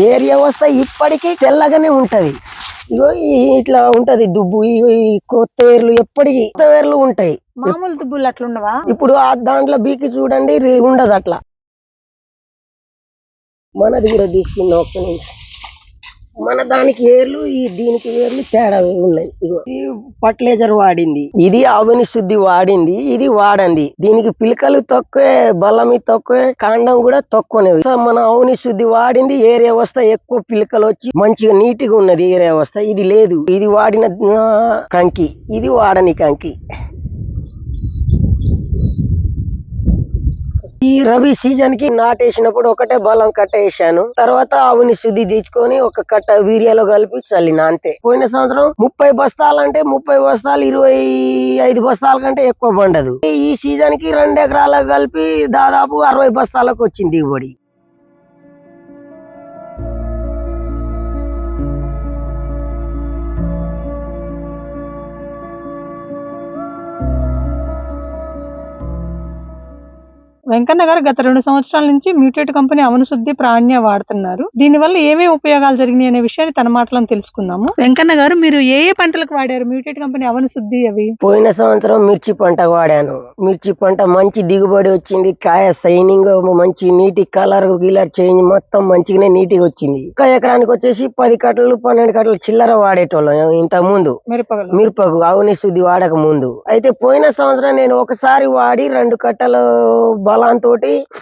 Area వస్తే ఇప్పటికీ తెల్లగానే ఉంటది. ఇగో ఇట్లా ఉంటది దుబ్బు ఈ కొత్త వేర్లు ఎప్పటికీ కొత్త వేర్లు ఉంటాయి. మామూలు దుబ్బులు అట్లుండవా ఇప్పుడు ఆ దాంట్లో బీకి చూడండి ఉండదు అట్లా. మనది కూడా తీసుకున్న ఒక్క నిమిషం. మన దానికి ఏర్లు ఈ దీనికి ఏర్లు తేడా ఉన్నాయి. ఇగో ఇది ఫర్టిలైజర్ వాడింది. ఇది ఆవుని శుద్ధి వాడింది. ఇది వాడంది. దీనికి పిలకలు తక్కువే బలమి తక్కువే కాండం కూడా తక్కువనే. మన ఆవుని శుద్ధి వాడింది. ఏరియా వ్యవస్థ ఎక్కువ పిలకలు వచ్చి మంచిగా నీట్గా ఉన్నది ఏరియా వ్యవస్థ? ఇది లేదు. ఇది వాడిన కంకి. ఇది వాడని కంకి. ఈ రబీ సీజన్కి నాటేసినప్పుడు ఒకటే బలం కట్ట వేసాను తర్వాత ఆవుని శుద్ధి తీసుకొని ఒక కట్ట వీరియాలో కలిపి చల్లిన అంతే. పోయిన సంవత్సరం ముప్పై బస్తాలంటే ముప్పై బస్తాలు ఇరవై ఐదు బస్తాల కంటే ఎక్కువ పండదు. ఈ సీజన్కి రెండు ఎకరాలకు కలిపి దాదాపు అరవై బస్తాలకు వచ్చింది దిగుబడి వెంకన్న గారు గత రెండు సంవత్సరాల నుంచి మ్యూటేట్ కంపెనీ అవన శుద్ధి ప్రాణ్య వాడుతున్నారు. దీని వల్ల ఏమేమి ఉపయోగాలు జరిగినాయి అనే విషయాన్ని తన మాటలను తెలుసుకుందాము. వెంకన్న గారు మీరు ఏ ఏ పంటలకు వాడారు? మ్యూటేట్ కంపెనీ అవన శుద్ధి అవి? పోయిన సంవత్సరం మిర్చి పంట వాడాను. మిర్చి పంట మంచి దిగుబడి వచ్చింది. కాయ సైనింగ్ మంచి నీటి కలర్ గిలర్ చేంజ్ మొత్తం మంచిగానే నీటిగా వచ్చింది. ఒక ఎకరానికి వచ్చేసి పది కట్టలు పన్నెండు కట్టలు చిల్లర వాడేటోళ్ళం ఇంత ముందు మిరపకు ఆవుని శుద్ధి వాడక ముందు అయితే పోయిన సంవత్సరం నేను ఒకసారి వాడి రెండు కట్టలు బలంతో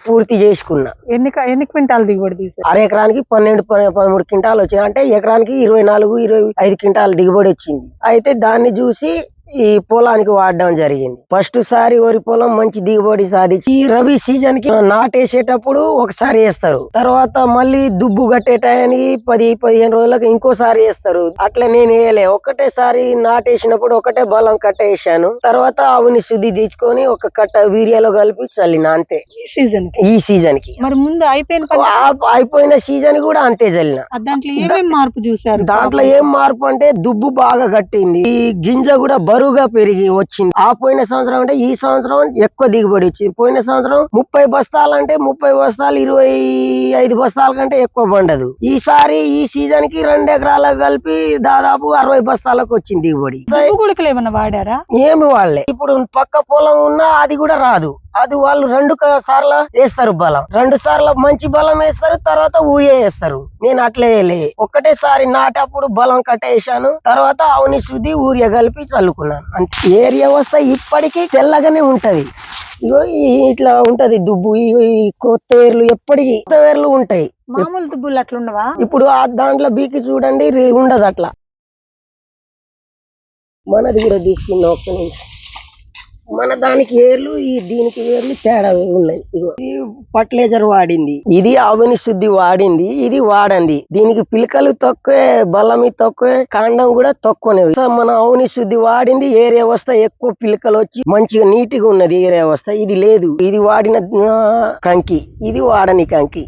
పూర్తి చేసుకున్నా. ఎన్ని ఎన్ని క్వింటాల్ దిగుబడి తీసారు అర ఎకరానికి పన్నెండు పదమూడు క్వింటాలు వచ్చింది. అంటే ఎకరానికి ఇరవై నాలుగు ఇరవై ఐదు క్వింటాలు దిగుబడి వచ్చింది. అయితే దాన్ని చూసి ఈ పొలానికి వాడడం జరిగింది. ఫస్ట్ సారి వరి పొలం మంచి దిగుబడి సాధించి ఈ రబీ సీజన్కి నాటేసేటప్పుడు ఒకసారి వేస్తారు. తర్వాత మళ్ళీ దుబ్బు కట్టే టయానికి పది పదిహేను రోజులకు ఇంకోసారి వేస్తారు. అట్లా నేను వేయలే. ఒకటేసారి నాటేసినప్పుడు ఒకటే బలం కట్టేసాను తర్వాత ఆవుని శుద్ధి తీసుకొని ఒక కట్ట వీరియాలో కలిపి చల్లిన అంతే. ఈ సీజన్ ఈ సీజన్కి. మరి ముందు అయిపోయిన అయిపోయిన సీజన్ కూడా అంతే చల్లిన. దాంట్లో ఏమేమి మార్పు చూసారు దాంట్లో ఏం మార్పు అంటే దుబ్బు బాగా కట్టింది. ఈ గింజ కూడా బరువుగా పెరిగి వచ్చింది. ఆ పోయిన సంవత్సరం అంటే ఈ సంవత్సరం ఎక్కువ దిగుబడి వచ్చింది. పోయిన సంవత్సరం ముప్పై బస్తాలు అంటే ముప్పై బస్తాలు ఇరవై ఐదు బస్తాల కంటే ఎక్కువ పండదు. ఈసారి ఈ సీజన్కి రెండు ఎకరాలకు కలిపి దాదాపు అరవై బస్తాలకు వచ్చింది దిగుబడి. గుళికలు ఏమన్నా వాడారా? ఏమి వాళ్ళే ఇప్పుడు పక్క పొలం ఉన్నా అది కూడా రాదు. అది వాళ్ళు రెండు సార్లు వేస్తారు బలం. రెండు సార్లు మంచి బలం వేస్తారు తర్వాత ఊరియా వేస్తారు. నేను అట్లే వేయలే. ఒక్కటేసారి నాటప్పుడు బలం కట్టేసాను తర్వాత ఆవుని శుద్ధి ఊరియా కలిపి చల్లుకున్నాను. ఏరియా వస్తే ఇప్పటికీ తెల్లగానే ఉంటది. ఇగో ఇట్లా ఉంటది దుబ్బు ఇగో ఈ కొత్త వేర్లు ఎప్పటికీ కొత్త వేర్లు ఉంటాయి. మామూలు దుబ్బులు అట్లుండవా? ఇప్పుడు ఆ దాంట్లో బీకి చూడండి ఉండదు అట్లా మనది కూడా తీసుకున్న ఒక్క నిమిషం. మన దానికి ఏర్లు ఈ దీనికి ఏర్లు తేడా ఉన్నాయి. ఇగో ఇది ఫర్టిలైజర్ వాడింది. ఇది ఆవుని శుద్ధి వాడింది ఇది వాడంది. దీనికి పిలకలు తక్కువే బలమి తక్కువే కాండం కూడా తక్కువనే. మన ఆవుని శుద్ధి వాడింది ఏరియా వ్యవస్థ ఎక్కువ పిలకలు వచ్చి మంచిగా నీట్గా ఉన్నది ఏరియా వ్యవస్థ ఇది లేదు. ఇది వాడిన కంకి. ఇది వాడని కంకి.